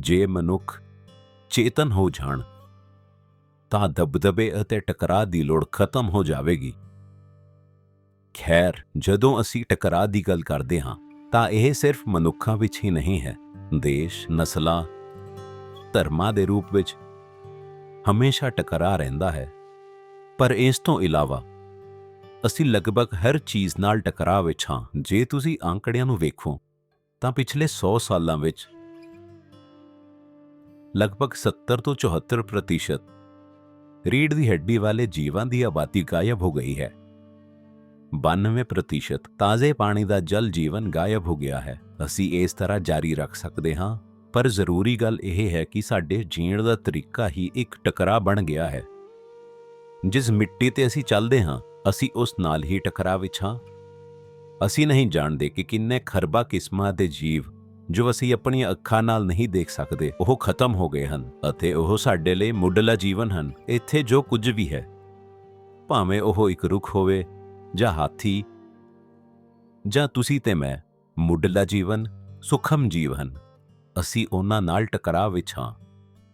ਜੇ ਮਨੁੱਖ ਚੇਤਨ ਹੋ ਜਾਣ, ਤਾਂ ਦਬਦਬੇ ਅਤੇ ਟਕਰਾਅ ਦੀ ਲੋੜ ਖਤਮ ਹੋ ਜਾਵੇਗੀ। ਖੈਰ, ਜਦੋਂ ਅਸੀਂ ਟਕਰਾਅ ਦੀ ਗੱਲ ਕਰਦੇ ਹਾਂ, ਤਾਂ ਇਹ ਸਿਰਫ ਮਨੁੱਖਾਂ ਵਿੱਚ ਹੀ ਨਹੀਂ ਹੈ। ਦੇਸ਼, ਨਸਲਾਂ, ਧਰਮਾਂ ਦੇ ਰੂਪ ਵਿੱਚ ਹਮੇਸ਼ਾ ਟਕਰਾਅ ਰਹਿੰਦਾ ਹੈ। ਪਰ ਇਸ ਤੋਂ ਇਲਾਵਾ, ਅਸੀਂ ਲਗਭਗ ਹਰ ਚੀਜ਼ ਨਾਲ ਟਕਰਾਅ ਵਿੱਚ ਹਾਂ। ਜੇ ਤੁਸੀਂ ਅੰਕੜਿਆਂ ਨੂੰ ਵੇਖੋ, ਤਾਂ ਪਿਛਲੇ 100 ਸਾਲਾਂ ਵਿੱਚ ਲਗਭਗ 70 ਤੋਂ 74 ਪ੍ਰਤੀਸ਼ਤ। ਰੀੜ ਦੀ ਹੱਡੀ ਵਾਲੇ ਜੀਵਾਂ ਦੀ ਆਬਾਦੀ ਗਾਇਬ ਹੋ ਗਈ ਹੈ। 92 ਪ੍ਰਤੀਸ਼ਤ ਤਾਜ਼ੇ ਪਾਣੀ ਦਾ ਜਲ ਜੀਵਨ ਗਾਇਬ ਹੋ ਗਿਆ ਹੈ। ਅਸੀਂ ਇਸ ਤਰ੍ਹਾਂ ਜਾਰੀ ਰੱਖ ਸਕਦੇ ਹਾਂ, ਪਰ ਜ਼ਰੂਰੀ ਗੱਲ ਇਹ ਹੈ ਕਿ ਸਾਡੇ ਜੀਣ ਦਾ ਤਰੀਕਾ ਹੀ ਇੱਕ ਟਕਰਾਅ ਬਣ ਗਿਆ ਹੈ। ਜਿਸ ਮਿੱਟੀ ਤੇ ਅਸੀਂ ਚੱਲਦੇ ਹਾਂ, ਅਸੀਂ ਉਸ ਨਾਲ ਹੀ ਟਕਰਾਅ ਵਿੱਚ ਹਾਂ। ਅਸੀਂ ਨਹੀਂ ਜਾਣਦੇ ਕਿ ਕਿੰਨੇ ਖਰਬਾ ਕਿਸਮਾਂ ਦੇ ਜੀਵ ਜੋ ਅਸੀਂ ਆਪਣੀਆਂ ਅੱਖਾਂ ਨਾਲ ਨਹੀਂ ਦੇਖ ਸਕਦੇ, ਉਹ ਖਤਮ ਹੋ ਗਏ ਹਨ ਅਤੇ ਉਹ ਸਾਡੇ ਲਈ ਮੁੱਢਲਾ ਜੀਵਨ ਹਨ, ਇੱਥੇ ਜੋ ਕੁਝ ਵੀ ਹੈ। ਭਾਵੇਂ ਉਹ ਇੱਕ ਰੁੱਖ ਹੋਵੇ ਜਾਂ ਹਾਥੀ ਜਾਂ ਤੁਸੀਂ ਤੇ ਮੈਂ, ਮੁੱਢਲਾ ਜੀਵਨ, ਸੁਖਮ ਜੀਵ ਹਨ ਅਸੀਂ ਉਹਨਾਂ ਨਾਲ ਟਕਰਾਅ ਵਿੱਚ ਹਾਂ।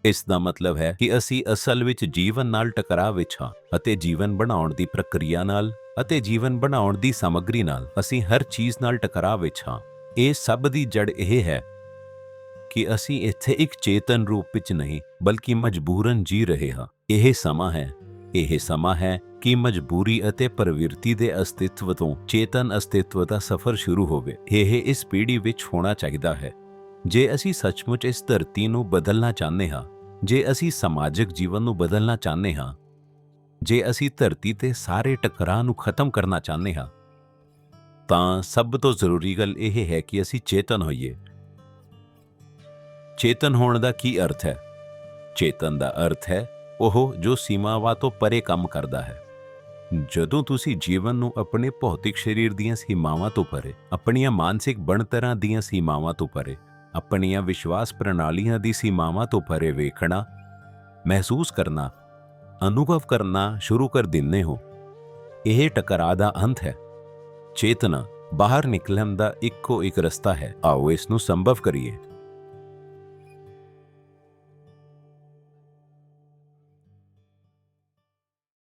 ਇਸ ਦਾ ਮਤਲਬ ਹੈ ਕਿ ਅਸੀਂ ਅਸਲ ਵਿੱਚ ਜੀਵਨ ਨਾਲ ਟਕਰਾਅ ਵਿੱਚ ਹਾਂ ਅਤੇ ਜੀਵਨ ਬਣਾਉਣ ਦੀ ਪ੍ਰਕਿਰਿਆ ਨਾਲ ਅਤੇ ਜੀਵਨ ਬਣਾਉਣ ਦੀ ਸਮੱਗਰੀ ਨਾਲ ਅਸੀਂ ਹਰ ਚੀਜ਼ ਨਾਲ ਟਕਰਾਅ ਵਿੱਚ ਹਾਂ। ਇਹ ਸਭ ਦੀ ਜੜ ਇਹ ਹੈ ਕਿ ਅਸੀਂ ਇੱਥੇ ਇੱਕ ਚੇਤਨ ਰੂਪ ਵਿੱਚ ਨਹੀਂ, ਬਲਕਿ ਮਜਬੂਰਨ ਜੀ ਰਹੇ ਹਾਂ। ਇਹ ਸਮਾਂ ਹੈ, ਇਹ ਸਮਾਂ ਹੈ ਕਿ ਮਜਬੂਰੀ ਅਤੇ ਪ੍ਰਵਿਰਤੀ ਦੇ ਅਸਤਿਤਵ ਤੋਂ ਚੇਤਨ ਅਸਤਿਤਵ ਦਾ ਸਫ਼ਰ ਸ਼ੁਰੂ ਹੋਵੇ। ਇਹ ਇਸ ਪੀੜ੍ਹੀ ਵਿੱਚ ਹੋਣਾ ਚਾਹੀਦਾ ਹੈ। ਜੇ ਅਸੀਂ ਸੱਚਮੁੱਚ ਇਸ ਧਰਤੀ ਨੂੰ ਬਦਲਣਾ ਚਾਹੁੰਦੇ ਹਾਂ, ਜੇ ਅਸੀਂ ਸਮਾਜਿਕ ਜੀਵਨ ਨੂੰ ਬਦਲਣਾ ਚਾਹੁੰਦੇ ਹਾਂ, ਜੇ ਅਸੀਂ ਧਰਤੀ ਤੇ ਸਾਰੇ ਟਕਰਾਅ ਨੂੰ ਖਤਮ ਕਰਨਾ ਚਾਹੁੰਦੇ ਹਾਂ ਤਾਂ ਸਭ ਤੋਂ ਜ਼ਰੂਰੀ ਗੱਲ ਇਹ ਹੈ ਕਿ ਅਸੀਂ ਚੇਤਨ ਹੋਈਏ। ਚੇਤਨ ਹੋਣ ਦਾ ਕੀ ਅਰਥ ਹੈ? ਚੇਤਨ ਦਾ ਅਰਥ ਹੈ ਉਹ ਜੋ ਸੀਮਾਵਾਂ ਤੋਂ ਪਰੇ ਕੰਮ ਕਰਦਾ ਹੈ। ਜਦੋਂ ਤੁਸੀਂ ਜੀਵਨ ਨੂੰ ਆਪਣੇ ਭੌਤਿਕ ਸਰੀਰ ਦੀਆਂ ਸੀਮਾਵਾਂ ਤੋਂ ਪਰੇ, ਆਪਣੀਆਂ ਮਾਨਸਿਕ ਬਣਤਰਾਂ ਦੀਆਂ ਸੀਮਾਵਾਂ ਤੋਂ ਪਰੇ, ਆਪਣੀਆਂ ਵਿਸ਼ਵਾਸ ਪ੍ਰਣਾਲੀਆਂ ਦੀ ਸੀਮਾਵਾਂ ਤੋਂ ਪਰੇ ਵੇਖਣਾ, ਮਹਿਸੂਸ ਕਰਨਾ, ਅਨੁਭਵ ਕਰਨਾ ਸ਼ੁਰੂ ਕਰ ਦਿੰਦੇ ਹੋ, ਇਹ ਟਕਰਾਅ ਦਾ ਅੰਤ ਹੈ। ਚੇਤਨਾ ਬਾਹਰ ਨਿਕਲਣ ਦਾ ਇੱਕੋ ਇੱਕ ਰਸਤਾ ਹੈ। ਆਓ ਇਸ ਨੂੰ ਸੰਭਵ ਕਰੀਏ।